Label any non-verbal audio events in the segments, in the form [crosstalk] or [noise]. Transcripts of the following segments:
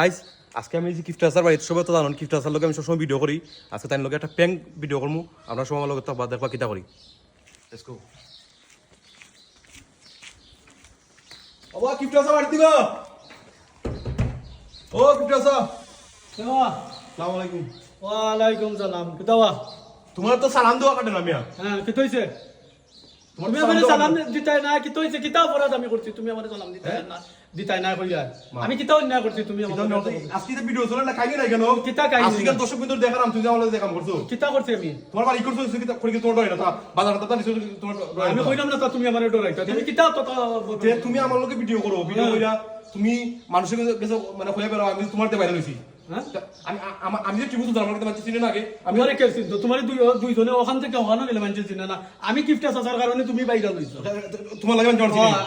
Guys আজকে আমি যে গিফট আসার বা সবাই তো জানেন গিফট আসার লোকে আমি সবসময় ভিডিও করি। আজকে তাই লোকে একটা প্যাঙ্ক ভিডিও করব আমরা সবাই আমার লোকে তো দেখবা কিতা করি। লেটস গো বাবা গিফট আসা বাড়ি দিবা ও গিফট আসা। কেবা আলাইকুম। ওয়ালাইকুম সালাম। কিতাবা তোমার তো সালাম দেওয়া কাটে না মিয়া। হ্যাঁ কি তৈছে তোমার তুমি আমারে সালাম। দিতাই না কি তৈছে কিতা অপরাধ আমি করছি তুমি আমারে সালাম দিতাই না দিতাই না কইয়া আমি কিতা অন্যায় করছি তুমি আমারে আজকে তো ভিডিও চলে না কাহিনী নাই কেন? কিতা কাহিনী? আজকে দর্শক বিন্দু দেখালাম তুমি আমার দেখাম করছ? কিতা করছি আমি? তোমার বাড়ি করছ কিতা করে কি তোমার ডয় না তা বাজার কথা নিছো তোমার ডয় আমি না কইলাম না তুমি আমারে ডরাইতা তুমি কিতা তো তুমি আমার লোকে ভিডিও করো ভিডিও হ্যাঁ। কইরা তুমি মানুষের কাছে মানে হয়ে বেরো আমি তোমার বাইরে হ্যাঁ আমি আমি যে না আগে? কে চিনতো? তোমার দুই দুইজনে ওখান থেকে ওখানে গেলে মানছে চিনে না। আমি গিফট আসার কারণে তুমি বাইরা লইছো তোমার লাগে আমি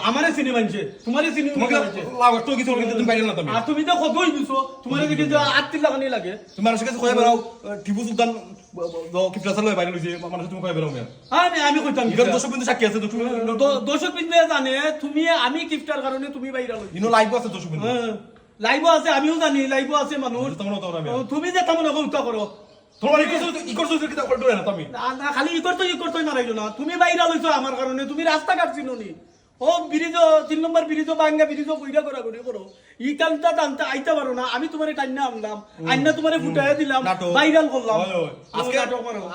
আমারে চিনি। মানছে। তোমারে চিনি তোমাকে মানছে তো কিছু কিন্তু তুমি বাইরে না তুমি আর তুমি তো কতই দিছো। তোমারে দেখি যে আত্মীয় লাগানি লাগে। তুমি কাছে হয়ে বেরাও টিপু সুলতান কিফলা সাল বাইরে লইছে মানুষ তুমি হয়ে বেরাও আমি আমি কইতাম দর্শক বিন্দু সাক্ষী আছে দর্শক বিন্দু জানে তুমি আমি গিফটার কারণে তুমি বাইরা লইছো ইনো লাইভ আছে দর্শক বিন্দু লাইভ আছে আমিও জানি লাইভ আছে মানুষ ও, তুমি যে তামন উঠা করো ই করতে খালি ই করতো ই না। তুমি বাহিৰা লইছো আমার কারণে তুমি রাস্তা কাটছি নি ও ব্রিজ তিন নম্বর ব্রিজ বাঙ্গা ব্রিজ বইরা করা করে করো ই টানটা টানতে আইতে পারো না আমি তোমারে টাইনা আনলাম আইনা তোমারে ফুটাইয়া দিলাম ভাইরাল করলাম। আজকে।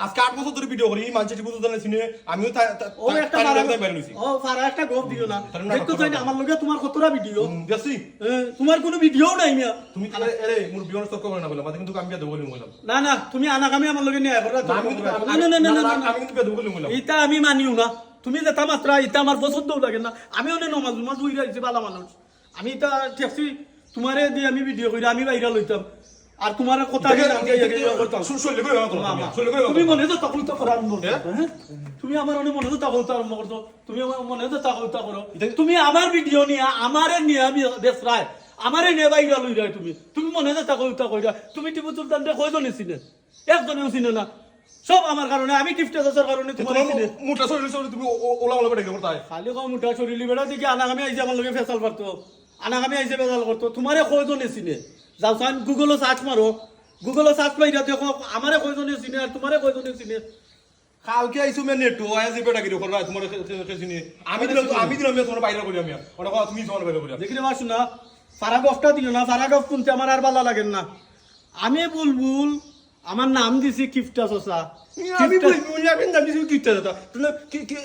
আজকে আট বছর ধরে ভিডিও করি মানুষ টিপু সুলতানের সিনে আমিও তা- তা- ও একটা ও ফারা একটা গপ দিও না। দেখতো না। আমার লগে তোমার কতটা ভিডিও? দেখছি। তোমার কোনো ভিডিও নাই মিয়া। তুমি তাহলে এরে মোর বিয়ন তর্ক করে না বললাম মাঝে কিন্তু আমি দেবো বলে বললাম। না না তুমি আনা আনাগামী আমার লগে নিয়ে করো না, আমি না না না আমি কিন্তু দেবো বললাম। ইটা আমি মানিও না। তুমি যেটা মাত্রা ইটা আমার পছন্দও লাগে না। আমি অনেক নমাজ নমাজ উইরা হইছে ভালো মানুষ। আমি এটা ট্যাক্সি তোমারে দিয়ে আমি ভিডিও করি আমি বাইরা লইতাম আর তোমার কথা তুমি মনে তো তখন তো করা আরম্ভ? হ্যাঁ? তুমি আমার মনে মনে তো তাকলতা আরম্ভ করছ। তুমি আমার মনে তো তাকলতা করো এটা- তুমি আমার ভিডিও নিয়ে আমারে নিয়ে আমি বেসরায় আমারে নিয়ে বাইরা লই যায় তুমি। তুমি মনে তো তাকলতা কইরা তুমি টিপু সুলতান রে কয়জনে চিনে? একজনেও চিনে না। সব আমার কারণে আমি গিফটে আসার কারণে তোমার মোটা শৈলে শৈলে তুমি ওলা ওলা বেটে করতে খালি কম উঠা চলিলি বেড়া দেখি আনাগামী আইসে আমার লগে ফেসাল পারতো। আনাগামী আইসে ফেসাল করতো। তোমারে কয়জনে চিনে? যাও চান গুগলও সার্চ মারো। গুগলও সার্চ মাইরা দেখো আমারে কয়জনে চিনে আর তোমারে কয়জনে চিনে? কালকে আইসু মে নেট আয়া যে বেটা কি করবা তোমার চিনি। আমি দিলাম তো- আমি দিলাম তোমার বাইরে করি আমি ওটা কথা তুমি তোমার বাইরে করি দেখি রে মাসু না ফারাগ অফটা দিও না ফারাগ অফ শুনতে আমার আর ভালো লাগে না। আমি বুলবুল আমার নাম দিছি আমি কিপটা দাদা তুমি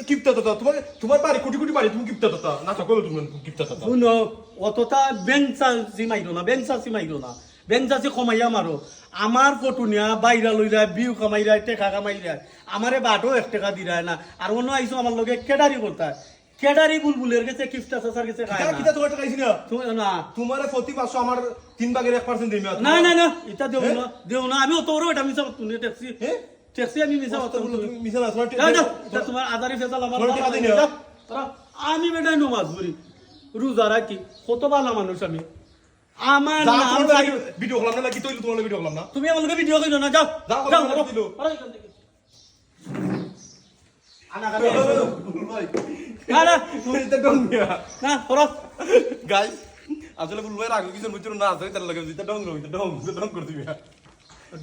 কিপটা দাদা তোমার তোমার বাড়ি কোটি কোটি বাড়ি তুমি কিপটা দাদা না সকলে তুমি কিপটা দাদা শুনো অতটা বেঞ্চাসি মাইরো না বেঞ্চাসি মাইরো না। বেঞ্চাসি কমাইয়া মারো আমার। ফটো নিয়া বাইরা লইরা বিউ কামাইরা টেকা কামাইরা আমারে বাটো এক টাকা দিরায় না। আর অন্য আইসো আমার লগে কেডারি করতা কেডারি বুলবুলের কাছে কিফটা সাসার কাছে খায় না। কিতা তোমার টাকা না তুমি- না। তোমার প্রতি মাসে আমার তিন ভাগের এক পার্সেন্ট দিই না না না এটা দেও না দেও না আমি বড় এটা মিছা তুমি ট্যাক্সি। হ্যাঁ? ট্যাক্সি আমি মিছা অত বড় তুমি মিশা না তোমার আদারি ফেসাল আমার। আমি বেটাই নমাজ পড়ি রোজা রাখি কত ভালো মানুষ আমি। আমার নাম ভিডিও করলাম না কি তুই তোমার ভিডিও করলাম না? তুমি আমার লোকে ভিডিও কইলো না যাও যাও। আনা। না না। এটা ডং না করো। গাইস আসলে বলব এর কিছু বুঝছ না আছে তার লাগে এটা ডং রইতে ডং ডং করে দিবি।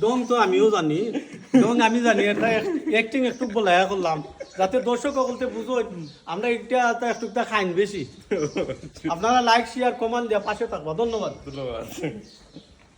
ডং তো আমিও জানি ডং আমি জানি এটা অ্যাক্টিং একটু বলায়া করলাম যাতে দর্শক বলতে বুঝো আমরা একটা একটু খাইন বেশি। [laughs] আপনারা লাইক শেয়ার কমান দিয়ে পাশে থাকব ধন্যবাদ। ধন্যবাদ।